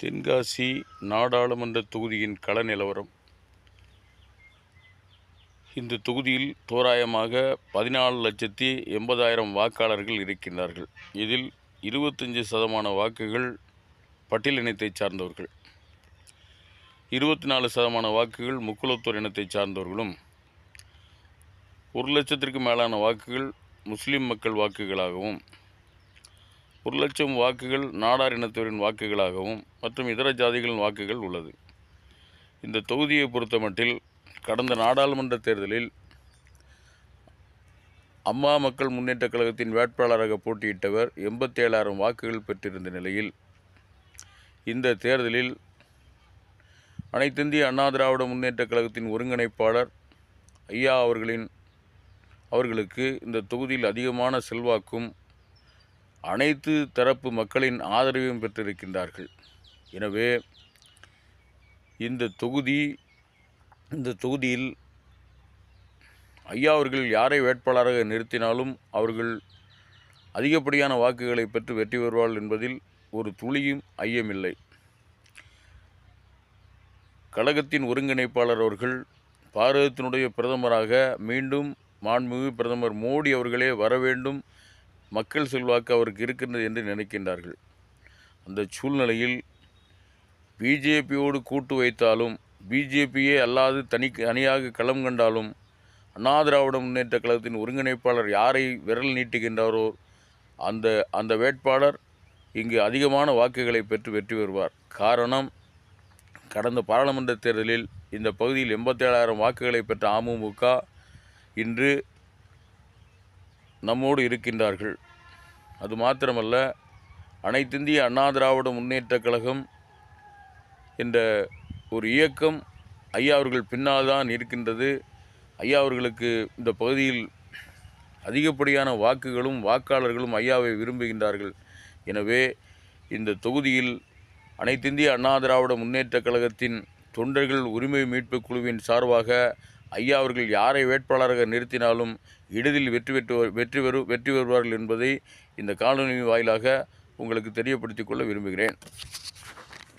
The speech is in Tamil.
தென்காசி நாடாளுமன்ற தொகுதியின் கள நிலவரம். இந்த தொகுதியில் தோராயமாக பதினாலு லட்சத்தி எண்பதாயிரம் வாக்காளர்கள் இருக்கின்றார்கள். இதில் இருபத்தஞ்சி சதமான வாக்குகள் பட்டியல் இனத்தை சார்ந்தவர்கள். இருபத்தி நாலு சதமான வாக்குகள் முக்குலத்தோர் இனத்தைச் சார்ந்தவர்களும் ஒரு லட்சத்திற்கு மேலான வாக்குகள் முஸ்லீம் மக்கள் வாக்குகளாகவும் ஒரு லட்சம் வாக்குகள் நாடார் இனத்தவரின் வாக்குகளாகவும் மற்றும் இதர ஜாதிகளின் வாக்குகள் உள்ளது. இந்த தொகுதியை பொறுத்தமட்டில் கடந்த நாடாளுமன்ற தேர்தலில் அம்மா மக்கள் முன்னேற்றக் கழகத்தின் வேட்பாளராக போட்டியிட்டவர் எண்பத்தேழாயிரம் வாக்குகள் பெற்றிருந்த நிலையில் இந்த தேர்தலில் அனைத்திந்திய அண்ணா திராவிட முன்னேற்றக் கழகத்தின் ஒருங்கிணைப்பாளர் ஐயா அவர்களின் அவர்களுக்கு இந்த தொகுதியில் அதிகமான செல்வாக்கும் அனைத்து தரப்பு மக்களின் ஆதரவையும் பெற்றிருக்கின்றார்கள். எனவே இந்த தொகுதி இந்த தொகுதியில் ஐயா அவர்கள் யாரை வேட்பாளராக நிறுத்தினாலும் அவர்கள் அதிகப்படியான வாக்குகளை பெற்று வெற்றி பெறுவார்கள் என்பதில் ஒரு துளியும் ஐயமில்லை. கழகத்தின் ஒருங்கிணைப்பாளர் அவர்கள் பாரதத்தினுடைய பிரதமராக மீண்டும் மாண்புமிகு பிரதமர் மோடி அவர்களே வர வேண்டும் மக்கள் செல்வாக்கு அவருக்கு இருக்கின்றது என்று நினைக்கின்றார்கள். அந்த சூழ்நிலையில் பிஜேபியோடு கூட்டு வைத்தாலும் பிஜேபியே அல்லாது தனி அணியாக களம் கண்டாலும் அண்ணா திராவிட முன்னேற்ற கழகத்தின் ஒருங்கிணைப்பாளர் யாரை விரல் நீட்டுகின்றாரோ அந்த அந்த வேட்பாளர் இங்கு அதிகமான வாக்குகளை பெற்று வெற்றி பெறுவார். காரணம் கடந்த பாராளுமன்ற தேர்தலில் இந்த பகுதியில் எண்பத்தேழாயிரம் வாக்குகளை பெற்ற அமமுக இன்று நம்மோடு இருக்கின்றார்கள். அது மாத்திரமல்ல அனைத்திந்திய அண்ணா திராவிட முன்னேற்றக் கழகம் என்ற ஒரு இயக்கம் ஐயா அவர்கள் பின்னால் தான் இருக்கின்றது. ஐயா அவர்களுக்கு இந்த பகுதியில் அதிகப்படியான வாக்குகளும் வாக்காளர்களும் ஐயாவை விரும்புகின்றார்கள். எனவே இந்த தொகுதியில் அனைத்திந்திய அண்ணா திராவிட முன்னேற்றக் கழகத்தின் தொண்டர்கள் உரிமை மீட்புக் குழுவின் சார்பாக ஐயா அவர்கள் யாரை வேட்பாளராக நிறுத்தினாலும் எளிதில் வெற்றி பெற்று வெற்றி பெறு வெற்றி பெறுவார்கள் என்பதை இந்த காணொலி வாயிலாக உங்களுக்கு தெரியப்படுத்திக் கொள்ள விரும்புகிறேன்.